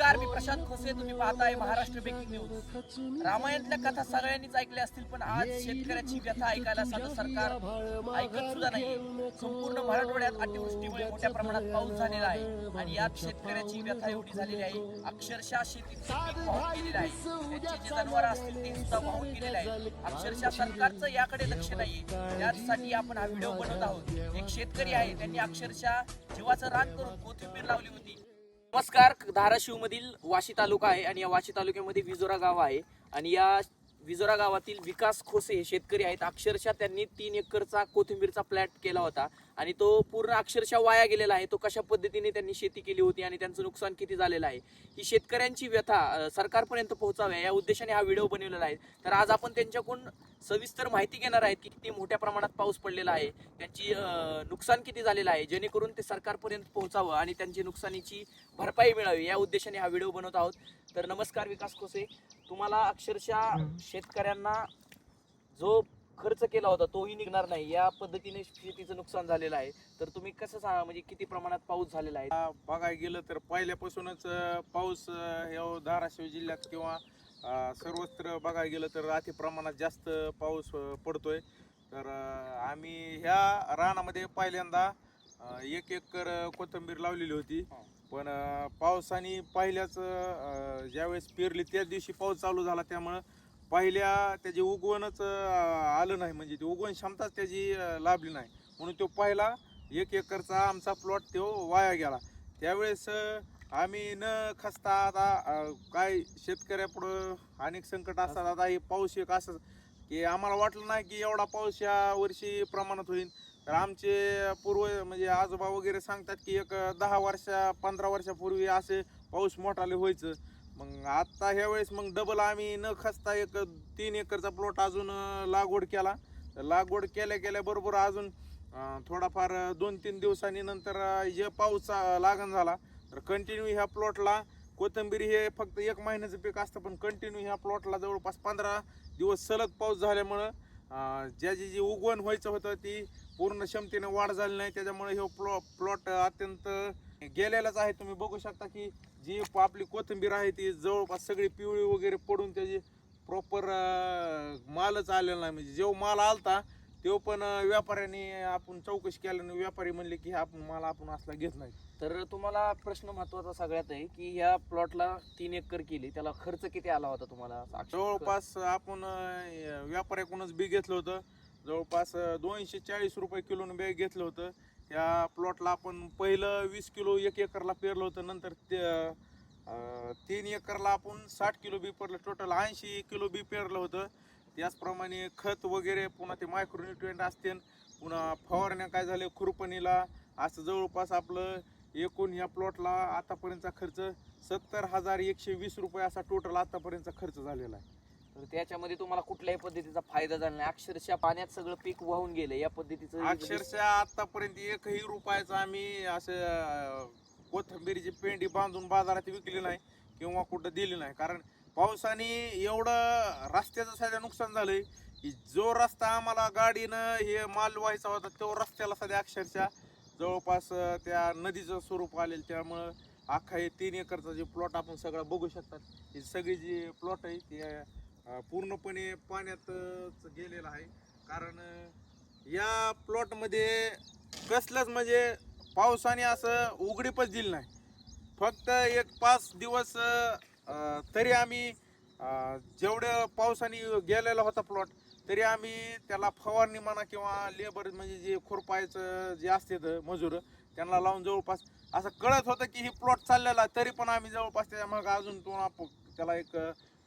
नमस्कार मी प्रशांत खोसे. तुम्ही पाहताय महाराष्ट्र ब्रेकिंग न्यूज. रामायणातल्या कथा सगळ्यांनीच ऐकल्या असतील पण आज शेतकऱ्याची व्यथा ऐकायला साधं सरकार ऐकत सुद्धा नाहीये. संपूर्ण मराठवाड्यात अतिवृष्टीमुळे मोठ्या प्रमाणात पाऊस झालेला आहे. आणि यात शेतकऱ्याची व्यथा एवढी झालेली आहे. अक्षरशः वाहून गेलेलं आहे. त्यांचे जे जनावर असतील ते सुद्धा वाहून गेलेले आहे. अक्षरशः सरकारचं याकडे लक्ष नाहीये. त्यासाठी आपण हा व्हिडिओ बनवत आहोत. एक शेतकरी आहे त्यांनी अक्षरशः जीवाचं रान करून कोथिंबीर लावली होती. नमस्कार धाराशिव मधील वाशी तालुका आहे आणि या वाशी तालुक्यामध्ये विजोरा गाव आहे. आणि या विजोरा गावातील विकास खोसे हे शेतकरी आहेत. अक्षरशः त्यांनी तीन एकरचा कोथिंबीरचा प्लॅट केला होता. आणि तो पूर्ण अक्षरशः वाया गेलेला आहे. तो कशा पद्धतीने त्यांनी शेती केली होती आणि त्यांचं नुकसान किती झालेलं आहे ही शेतकऱ्यांची व्यथा सरकारपर्यंत पोहोचाव्या या उद्देशाने हा व्हिडिओ बनवलेला आहे. तर आज आपण त्यांच्याकडून सविस्तर माहिती घेणार आहेत की किती मोठ्या प्रमाणात पाऊस पडलेला आहे त्यांची नुकसान किती झालेलं आहे जेणेकरून ते सरकारपर्यंत पोहोचावं आणि त्यांची नुकसानीची भरपाई मिळावी या उद्देशाने हा व्हिडिओ बनवत आहोत. तर नमस्कार विकास खोसे. तुम्हाला अक्षरशः शेतकऱ्यांना जो खर्च केला होता तोही निघणार नाही. या पद्धतीने शेतीचं नुकसान झालेलं आहे. तर तुम्ही कसं सांगा म्हणजे किती प्रमाणात पाऊस झालेला आहे? आ, बघायला गेलं तर पहिल्यापासूनच अ, पाऊस अ, ह्या धाराशिव जिल्ह्यात किंवा अ, सर्वत्र बघायला गेलं तर अति प्रमाणात जास्त पाऊस अ, पडतोय. तर अ, आम्ही ह्या रानामध्ये पहिल्यांदा अ, एक एकर कोथिंबीर लावलेली होती. हा. पण अ, पावसाने पहिल्याच अ, ज्यावेळेस पेरली त्याच दिवशी पाऊस चालू झाला. त्यामुळं पहिल्या त्याची उगवणच आलं नाही. म्हणजे ती उगवण क्षमताच त्याची लाभली नाही. म्हणून तो पहिला एक एकरचा आमचा प्लॉट तो वाया गेला. त्यावेळेस आम्ही न खसता आता काय शेतकऱ्यापुढं अनेक संकट असतात. आता हे पाऊस एक असं की आम्हाला वाटलं नाही की एवढा पाऊस या वर्षी प्रमाणात होईल. तर आमचे पूर्व म्हणजे आजोबा वगैरे सांगतात की एक दहा वर्षा पंधरा वर्षापूर्वी असे पाऊस मोठाले व्हायचं. मग आता ह्या वेळेस मग डबल आम्ही न खसता एक तीन एकरचा प्लॉट अजून लागवड केला. लागवड केल्या केल्या बरोबर अजून थोडाफार दोन तीन दिवसांनी नंतर जे पाऊस लागण झाला. तर कंटिन्यू ह्या प्लॉटला कोथिंबीर हे फक्त एक महिन्याचं पीक असतं पण कंटिन्यू ह्या प्लॉटला जवळपास पंधरा दिवस सलग पाऊस झाल्यामुळं ज्याची जी उगवण व्हायचं होतं ती पूर्ण क्षमतेने वाढ झाली नाही. त्याच्यामुळे हे प्लॉ प्लॉट अत्यंत गेलेलाच आहे. तुम्ही बघू शकता की जी आपली कोथिंबीर आहे ती जवळपास सगळी पिवळी वगैरे पडून त्याची प्रॉपर मालच आलेला नाही. म्हणजे जो माल आलता तो पण व्यापाऱ्याने आपण चौकशी केल्याने व्यापारी म्हणले की हा आपण माल आपण असला घेत नाही. तर तुम्हाला प्रश्न महत्त्वाचा सगळ्यात आहे की ह्या प्लॉटला तीन एकर केली त्याला खर्च किती आला होता तुम्हाला? जवळपास आपण व्यापाऱ्याकडूनच बी घेतलं होतं. जवळपास दोनशे चाळीस रुपये किलोनं बॅग घेतलं होतं. त्या प्लॉटला आपण पहिलं वीस किलो एक एकरला पेरलं होतं नंतर ते तीन एकरला आपण साठ किलो बी पेरलं टोटल ऐंशी किलो बी पेरलं होतं. त्याचप्रमाणे खत वगैरे पुन्हा ते मायक्रोन्युट्रिएंट असते पुन्हा फवारण्या काय झाले खुरपणीला. असं जवळपास आपलं एकूण ह्या प्लॉटला आतापर्यंतचा खर्च सत्तर हजार एकशे वीस रुपये असा टोटल आतापर्यंतचा खर्च झालेला आहे. तर त्याच्यामध्ये तुम्हाला कुठल्याही पद्धतीचा फायदा झाला नाही. अक्षरशः पाण्यात सगळं पीक वाहून गेलं या पद्धतीचं अक्षरशः आतापर्यंत एकही रुपयाचं आम्ही असं कोथंबीरची कोथिंबीरीची पेंडी बांधून बाजारात विकली नाही किंवा कुठं दिली नाही. कारण पावसाने एवढं रस्त्याचं सध्या नुकसान झालंय की जो रस्ता आम्हाला गाडीनं हे माल व्हायचा होता तो रस्त्याला सध्या अक्षरशः जवळपास त्या नदीचं स्वरूप आलेलं त्यामुळं अख्खा हे तीन एकरचा जे प्लॉट आपण सगळं बघू शकतात. ही सगळी जी प्लॉट आहे ती पूर्णपणे पाण्यातच गेलेलं आहे. कारण या प्लॉटमध्ये कसलंच म्हणजे पावसाने असं उघडीपच दिली नाही. फक्त एक पाच दिवस तरी आम्ही जेवढं पावसाने गेलेला होता प्लॉट तरी आम्ही त्याला फवारणी म्हणा किंवा लेबर म्हणजे जे खुरपायचं जे असते मजूर त्यांना लावून जवळपास असं कळत होतं की ही प्लॉट चाललेला आहे, तरी पण आम्ही जवळपास त्याच्या मग अजून तो त्याला एक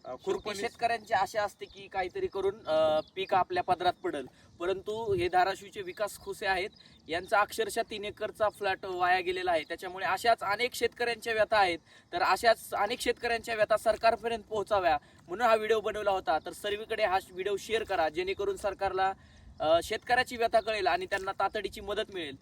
शेवटी खुरपणी शेतकऱ्यांची आशा असते की काहीतरी करून अं, पीक आपल्या पदरात पडल. परंतु हे धाराशिवचे विकास खुसे आहेत. यांचा अक्षरशः तीन एकरचा फ्लॅट वाया गेलेला आहे. त्याच्यामुळे अशाच अनेक शेतकऱ्यांच्या व्यथा आहेत. तर अशाच अनेक शेतकऱ्यांच्या व्यथा सरकारपर्यंत पोहोचाव्या म्हणून हा व्हिडिओ बनवला होता. तर सर्वीकडे हा व्हिडिओ शेअर करा जेणेकरून सरकारला अं, शेतकऱ्याची व्यथा कळेल आणि त्यांना तातडीची मदत मिळेल.